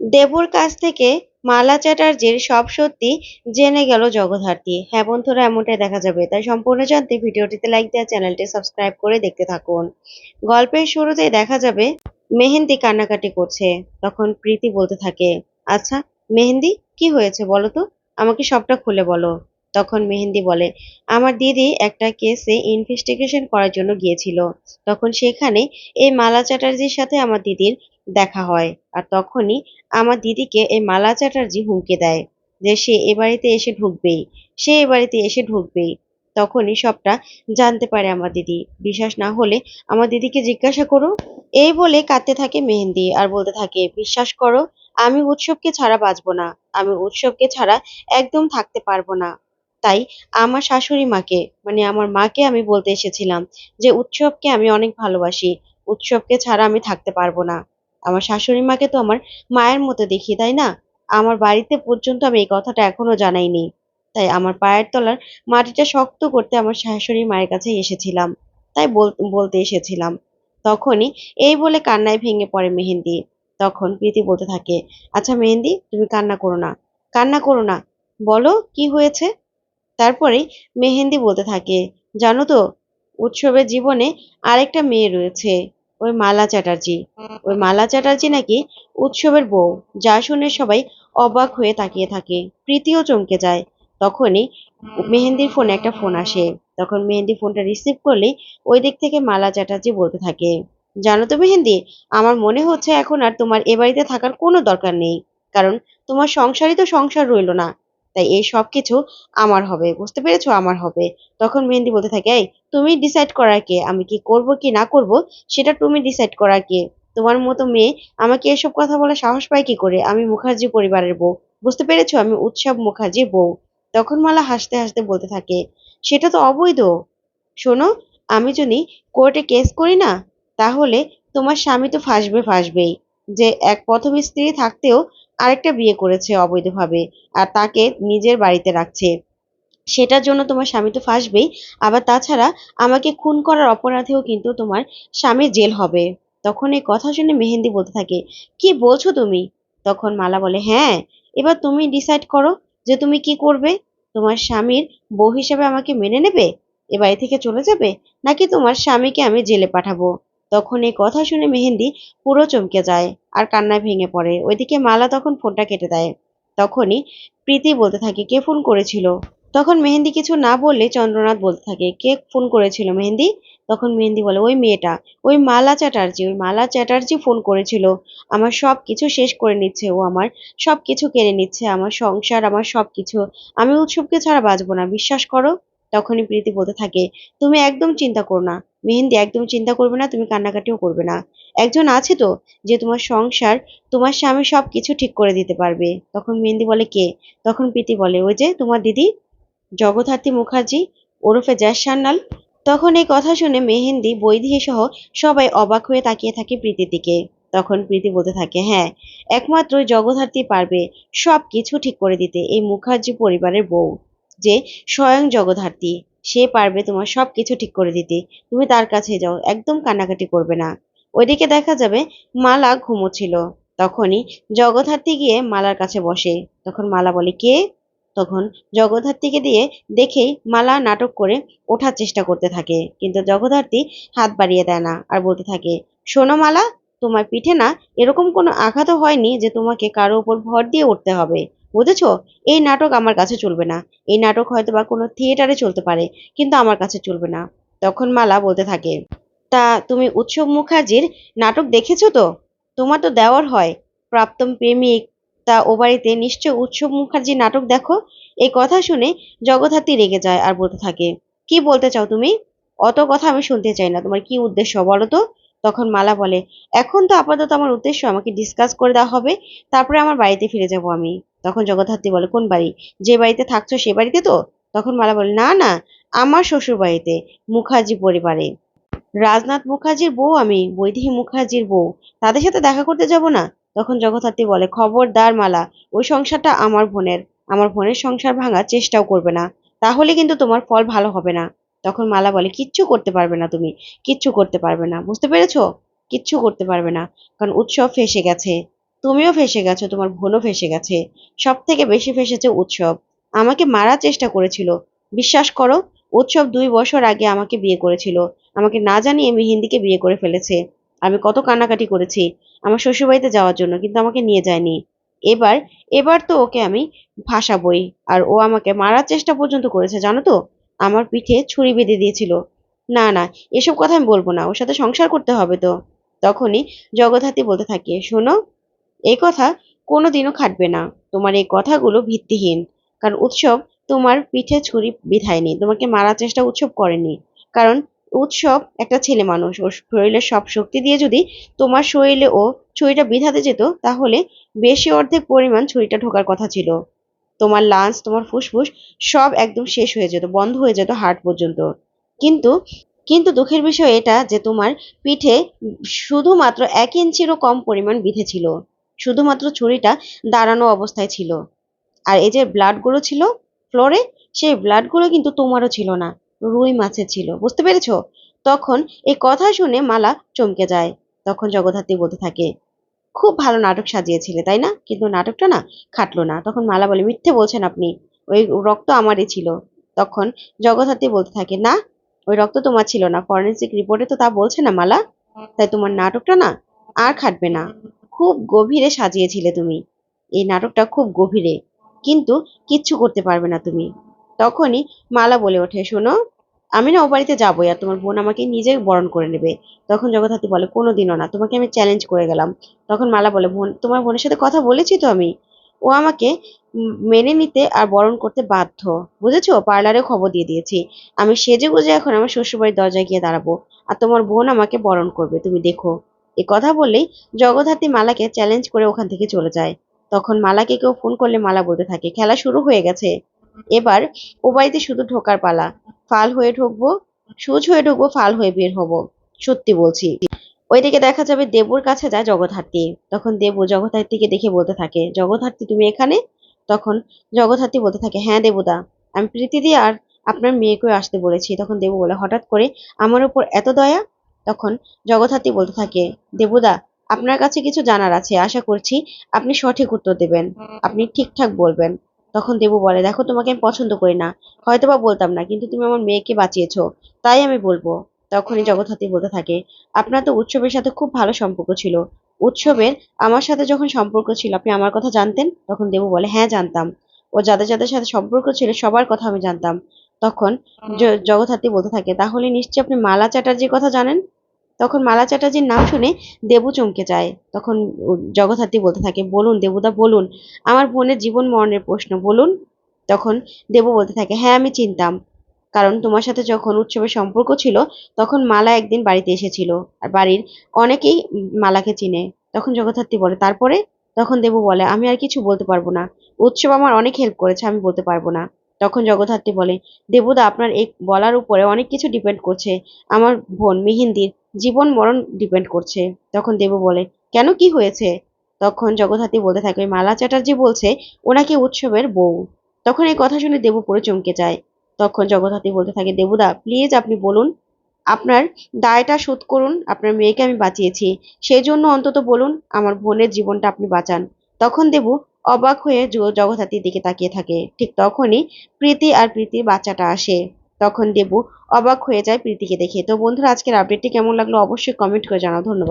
দেবুর কাছ থেকে মালা চ্যাটার্জির সব সত্যি জেনে গেল জগদ্ধাত্রী। হ্যাঁ বন্ধুরা, এমনটাই দেখা যাবে। তাই সম্পূর্ণ জানতে ভিডিওটিতে লাইক দেওয়া চ্যানেলটি সাবস্ক্রাইব করে দেখতে থাকুন। গল্পের শুরুতেই দেখা যাবে, মেহেন্দি কান্নাকাটি করছে। তখন প্রীতি বলতে থাকে আচ্ছা মেহেন্দি, কি হয়েছে বলো তো? আমাকে সবটা খুলে বলো। তখন মেহেন্দি বলে, আমার দিদি একটা কেসে ইনভেস্টিগেশন করার জন্য গিয়েছিল। তখন সেখানে এই মালা চ্যাটার্জির সাথে আমার দিদির দেখা হয়। আর তখনই আমার দিদিকে এই মালা চ্যাটার্জি হুমকি দেয় যে, সে এ বাড়িতে এসে ঢুকবেই। সে এ বাড়িতে এসে ঢুকবেই। তখনই সবটা জানতে পারে আমার দিদি। বিশ্বাস না হলে আমার দিদিকে জিজ্ঞাসা করো। এই বলে কাঁদতে থাকে মেহেন্দি আর বলতে থাকে, বিশ্বাস করো, আমি উৎসবকে ছাড়া বাঁচবো না। আমি উৎসবকে ছাড়া একদম থাকতে পারব না। তাই আমার শাশুড়ি মাকে মানে আমার মাকে আমি বলতে এসেছিলাম যে, উৎসবকে আমি অনেক ভালোবাসি। উৎসবকে ছাড়া আমি থাকতে পারব না। আমার শাশুড়ি মাকে তো আমার মায়ের মতো দেখি, তাই না? আমার বাড়িতে পর্যন্ত আমি এই কথাটা এখনও জানাইনি। তাই আমার পায়ের তলার মাটিটা শক্ত করতে আমার শাশুড়ি মায়ের কাছে এসেছিলাম। তাই বলতে এসেছিলাম। তখনই এই বলে কান্নায় ভেঙে পড়ে মেহেন্দি। তখন প্রীতি বলতে থাকে আচ্ছা মেহেন্দি, তুমি কান্না করো না। কান্না করো না। বলো, কি হয়েছে? তারপরেই মেহেন্দি বলতে থাকে, জানো তো, উৎসবের জীবনে আরেকটা মেয়ে রয়েছে। ওই মালা চ্যাটার্জি। ওই মালা চ্যাটার্জি নাকি উৎসবের বউ, যা শুনে সবাই অবাক হয়ে তাকিয়ে থাকে। প্রীতিও চমকে যায়। তখনই মেহেন্দির ফোনে একটা ফোন আসে। তখন মেহেন্দি ফোনটা রিসিভ করলে ওই দিক থেকে মালা চ্যাটার্জি বলতে থাকে, জানো তো মেহেন্দি, আমার মনে হচ্ছে এখন আর তোমার এ বাড়িতে থাকার কোনো দরকার নেই। কারণ তোমার সংসারই তো সংসার রইল না। তাই এই সব কিছু আমার হবে। বুঝতে পেরেছ? আমার হবে। তখন মেহেন্দি বলতে থাকে, এই, তুমি ডিসাইড করার কে? আমি কি করব কি না করব, সেটা তুমি ডিসাইড করার কে? তোমার মতো মেয়ে আমাকে এসব কথা বলে সাহস পায় কি করে? আমি মুখার্জি পরিবারের বউ। বুঝতে পেরেছ? আমি উৎসব মুখার্জি বউ। তখন মালা হাসতে হাসতে বলতে থাকে, সেটা তো অবৈধ। শোনো, আমি যদি কোর্টে কেস করি না, তাহলে তোমার স্বামী তো ফাঁসবে, ফাঁসবেই। যে এক প্রথম স্ত্রী থাকতেও আরেকটা বিয়ে করেছে অবৈধভাবে, আর তাকে নিজের বাড়িতে রাখছে। সেটার জন্য তোমার স্বামী তো ফাঁসবেই, আবার তাছাড়া আমাকে খুন করার অপরাধেও কিন্তু তোমার স্বামীর জেল হবে। তখন এই কথা শুনে মেহেন্দি বলতে থাকে, কি বলছো তুমি? তখন মালা বলে হ্যাঁ এবার তুমি ডিসাইড করো যে তুমি কি করবে? তোমার স্বামীর বউ হিসেবে আমাকে মেনে নেবে? এ বাড়ি থেকে চলে যাবে? নাকি তোমার স্বামীকে আমি জেলে পাঠাবো? তখন এই কথা শুনে মেহেন্দি পুরো চমকে যায় আর কান্নায় ভেঙে পড়ে। ওইদিকে মালা তখন ফোনটা কেটে দেয়। তখনই প্রীতি বলতে থাকে, কে ফোন করেছিল? তখন মেহেন্দি কিছু না বললে চন্দ্রনাথ বলতে থাকে, কে ফোন করেছিল মেহেন্দি? তখন মেহেন্দি বলে, ওই মেয়েটা, ওই মালা চ্যাটার্জি, ওই মালা চ্যাটার্জি ফোন করেছিল। আমার সব কিছু শেষ করে নিচ্ছে, ও আমার সব কিছু কেড়ে নিচ্ছে, আমার সংসার, আমার সব কিছু আমি উৎসবকে ছাড়া বাঁচবো না, বিশ্বাস করো? তখনই প্রীতি বলতে থাকে, তুমি একদম চিন্তা করো না মেহেন্দি একদম চিন্তা করবে না, তুমি কান্নাকাটিও করবে না। একজন আছে তো, যে তোমার সংসার, তোমার স্বামী সব কিছু ঠিক করে দিতে পারবে। তখন মেহেন্দি বলে কে? তখন প্রীতি বলে, ওই যে তোমার দিদি, জগদ্ধাত্রী মুখার্জি, ওরফে জ্যাস সান্যাল তখন এই কথা শুনে মেহেন্দি, বৈদেহী সহ সবাই অবাক হয়ে তাকিয়ে থাকে প্রীতির দিকে। তখন প্রীতি বলতে থাকে হ্যাঁ একমাত্র জগদ্ধাত্রী পারবে সব কিছু ঠিক করে দিতে, এই মুখার্জি পরিবারের বউ, যে স্বয়ং জগদ্ধাত্রী। সে পারবে তোমার সব কিছু ঠিক করে দিতে। তুমি তার কাছে যাও, একদম কান্নাকাটি করবে না। ওইদিকে দেখা যাবে মালা ঘুমোচ্ছিল। তখনই জগদ্ধাত্রী গিয়ে মালার কাছে বসে। তখন মালা বলে, কে? তখন জগদ্ধাত্রীকে দিয়ে দেখেই মালা নাটক করে ওঠার চেষ্টা করতে থাকে। কিন্তু জগদ্ধাত্রী হাত বাড়িয়ে দেয় না আর বলতে থাকে, শোনো মালা, তোমার পিঠে না এরকম কোনো আঘাতও হয়নি যে তোমাকে কারও উপর ভর দিয়ে উঠতে হবে। বুঝেছ? এই নাটক আমার কাছে চলবে না। এই নাটক হয়তো বা কোনো থিয়েটারে চলতে পারে, কিন্তু আমার কাছে চলবে না। তখন মালা বলতে থাকে, তা তুমি উৎসব মুখার্জির নাটক দেখেছ তো? তোমার তো দেওয়ার হয়। প্রাপ্তম প্রেমিক, তা ও বাড়িতে নিশ্চয় উৎসব মুখার্জির নাটক দেখো? এই কথা শুনে জগদ্ধাত্রী রেগে যায় আর বলতে থাকে, কি বলতে চাও তুমি? অত কথা আমি শুনতে চাই না। তোমার কি উদ্দেশ্য বলো তো? তখন মালা বলে, এখন তো আপাতত আমার উদ্দেশ্য আমাকে ডিসকাস করে দেওয়া হবে। তারপরে আমার বাড়িতে ফিরে যাব আমি। তখন জগদ্ধাত্রী বলে, কোন বাড়ি? যে বাড়িতে থাকছো সে বাড়িতে তো? তখন মালা বলে, না না, আমার শ্বশুর বাড়িতে, মুখার্জি পরিবারে। রাজনাথ মুখার্জির বউ আমি বৈদেহী মুখার্জির বউ। তাদের সাথে দেখা করতে যাব না? তখন জগদ্ধাত্রী বলে, খবরদার মালা, ওই সংসারটা আমার বোনের। আমার বোনের সংসার ভাঙার চেষ্টাও করবে না। তাহলে কিন্তু তোমার ফল ভালো হবে না। তখন মালা বলে, কিচ্ছু করতে পারবে না তুমি, কিচ্ছু করতে পারবে না। বুঝতে পেরেছ? কিচ্ছু করতে পারবে না, কারণ উৎসব ফেসে গেছে। তুমিও ফেসে গেছো, তোমার বোনও ফেসে গেছে। সব থেকে বেশি ফেসেছে উৎসব। আমাকে মারার চেষ্টা করেছিল। বিশ্বাস করো, উৎসব দুই বছর আগে আমাকে বিয়ে করেছিল। আমাকে না জানিয়ে মেহেন্দিকে বিয়ে করে ফেলেছে। আমি কত কান্নাকাটি করেছি আমার শ্বশুরবাড়িতে যাওয়ার জন্য, কিন্তু আমাকে নিয়ে যায়নি। এবার এবার তো ওকে আমি ফাঁসাবই, আর ও আমাকে মারার চেষ্টা পর্যন্ত করেছে, জানো তো? আমার পিঠে ছুরি বেঁধে দিয়েছিল। না না, এসব কথা আমি বলব না, ওর সাথে সংসার করতে হবে তো। তখনই জগদ্ধাত্রী বলতে থাকে, শোনো এই কথা কোনোদিনও খাটবে না। তোমার এই কথাগুলো ভিত্তিহীন। কারণ উৎসব তোমার পিঠে ছুরি বিধায়নি, তোমাকে মারার চেষ্টা উৎসব করেনি। কারণ উৎসব একটা ছেলে মানুষ, ওর শরীরের সব শক্তি দিয়ে যদি তোমার শরীরে ও ছুরিটা বিধাতে যেত, তাহলে বেশি অর্ধেক পরিমাণ ছুরিটা ঢোকার কথা ছিল। তোমার লাঞ্চ, তোমার ফুসফুস সব একদম শেষ হয়ে যেত, বন্ধ হয়ে যেত হার্ট পর্যন্ত। কিন্তু কিন্তু দুঃখের বিষয় এটা যে তোমার পিঠে শুধুমাত্র এক ইঞ্চিরও কম পরিমাণ বিঁধে ছিল। শুধুমাত্র ছুরিটা দাঁড়ানো অবস্থায় ছিল। আর এই যে ব্লাডগুলো ছিল ফ্লোরে সেই ব্লাডগুলো কিন্তু তোমারও ছিল না, রুই মাছের ছিল, বুঝতে পেরেছ? তখন এই কথা শুনে মালা চমকে যায়, তখন জগদ্ধাত্রী বলতে থাকে, খুব ভালো নাটক সাজিয়েছিলে, তাই না? কিন্তু নাটকটা না খাটলো না। তখন মালা বলে, মিথ্যে বলছেন আপনি, ওই রক্ত আমারই ছিল। তখন জগদ্ধাত্রী বলতে থাকে, না, ওই রক্ত তোমার ছিল না। ফরেন্সিক রিপোর্টে তো তা বলছে না মালা, তাই তোমার নাটকটা না আর খাটবে না। খুব গভীরে সাজিয়েছিলে তুমি। এই নাটকটা খুব গভীরে, কিন্তু কিচ্ছু করতে পারবে না তুমি। তখনই মালা বলে ওঠে, শোনো, আমি না ও বাড়িতে যাবোই আর তোমার বোন আমাকে নিজে বরণ করে নেবে তখন জগদ্ধাত্রী বলে কোনো দিনও না, তোমাকে আমি চ্যালেঞ্জ করে গেলাম তখন মালা বলে, বোন, তোমার বোনের সাথে কথা বলেছি তো আমি? ও আমাকে মেনে নিতে আর বরণ করতে বাধ্য। বুঝেছ? পার্লারে খবর দিয়ে দিয়েছি। আমি সেজে গুজে এখন আমার শ্বশুরবাড়ির দরজায় গিয়ে দাঁড়াবো। আর তোমার বোন আমাকে বরণ করবে, তুমি দেখো। এ কথা বললেই জগদ্ধাত্রী মালাকে চ্যালেঞ্জ করে ওখান থেকে চলে যায়। তখন মালাকে কেউ ফোন করলে মালা বলতে থাকে, খেলা শুরু হয়ে গেছে। এবার ও বাড়িতে শুধু ঢোকার পালা। ফাল হয়ে ঢুকবো, সুচ হয়ে ঢুকবো, ফাল হয়ে বের হব। সত্যি বলছি। ওইদিকে দেখা যাবে দেবুর কাছে যায় জগদ্ধাত্রী। তখন দেবু জগদ্ধাত্রীকে দেখে বলতে থাকে, জগদ্ধাত্রী, তুমি এখানে? তখন জগদ্ধাত্রী বলতে থাকে হ্যাঁ দেবুদা। আমি প্রীতি প্রীতিদি আর আপনার মেয়েকেও আসতে বলেছি। তখন দেবু বলে, হঠাৎ করে আমার উপর এত দয়া? তখন জগদ্ধাত্রী বলতে থাকে, দেবুদা, আপনার কাছে কিছু জানার আছে, আশা করছি আপনি সঠিক উত্তর দেবেন, আপনি ঠিকঠাক বলবেন। তখন দেবু বলে, দেখো, তোমাকে আমি পছন্দ করি না হয়তো বা বলতাম না, কিন্তু তুমি আমার মেয়েকে বাঁচিয়েছো, তাই আমি বলব। তখনই জগদ্ধাত্রী বলতে থাকে, আপনার তো উৎসবের সাথে খুব ভালো সম্পর্ক ছিল উৎসবের আমার সাথে যখন সম্পর্ক ছিল, আপনি আমার কথা জানতেন? তখন দেবু বলে হ্যাঁ জানতাম। ও যাদের যাদের সাথে সম্পর্ক ছিল, সবার কথা আমি জানতাম। তখন জগদ্ধাত্রী বলতে থাকে তাহলে নিশ্চয়ই আপনি মালা চ্যাটার্জির কথা জানেন? তখন মালা চ্যাটার্জির নাম শুনে দেবু চমকে যায়। তখন জগদ্ধাত্রী বলতে থাকে বলুন দেবুদা বলুন আমার বোনের জীবন মরণের প্রশ্ন বলুন। তখন দেবু বলতে থাকে হ্যাঁ আমি চিনতাম। কারণ তোমার সাথে যখন উৎসবের সম্পর্ক ছিল তখন মালা একদিন বাড়িতে এসেছিল। আর বাড়ির অনেকেই মালাকে চিনে। তখন জগদ্ধাত্রী বলে তারপরে? তখন দেবু বলে আমি আর কিছু বলতে পারব না। উৎসব আমার অনেক হেল্প করেছে আমি বলতে পারব না। তখন জগদ্ধাত্রী বলে, দেবুদা, আপনার এই বলার উপরে অনেক কিছু ডিপেন্ড করছে। আমার বোন মিহিন্দির জীবন মরণ ডিপেন্ড করছে। তখন দেবু বলে, কেন কি হয়েছে? তখন জগদ্ধাত্রী বলতে থাকে, মালা চ্যাটার্জি বলছে, ওনাকে উৎসবের বউ। তখন এই কথা শুনে দেবু পুরো চমকে যায়। তখন জগদ্ধাত্রী বলতে থাকে, দেবুদা প্লিজ আপনি বলুন, আপনার দায়টা শোধ করুন, আপনার মেয়েকে আমি বাঁচিয়েছি। সেই জন্য অন্তত বলুন, আমার বোনের জীবনটা আপনি বাঁচান। তখন দেবু অবাক হয়ে জ- জগদ্ধাত্রীর দিকে তাকিয়ে থাকে। ঠিক তখনই প্রীতি আর প্রীতির বাচ্চাটা আসে। তখন দেবু অবাক হয়ে যায় প্রীতিকে দেখে। তো বন্ধুরা, আজকের আপডেটটি কেমন লাগল অবশ্যই কমেন্ট করে জানাও। ধন্যবাদ।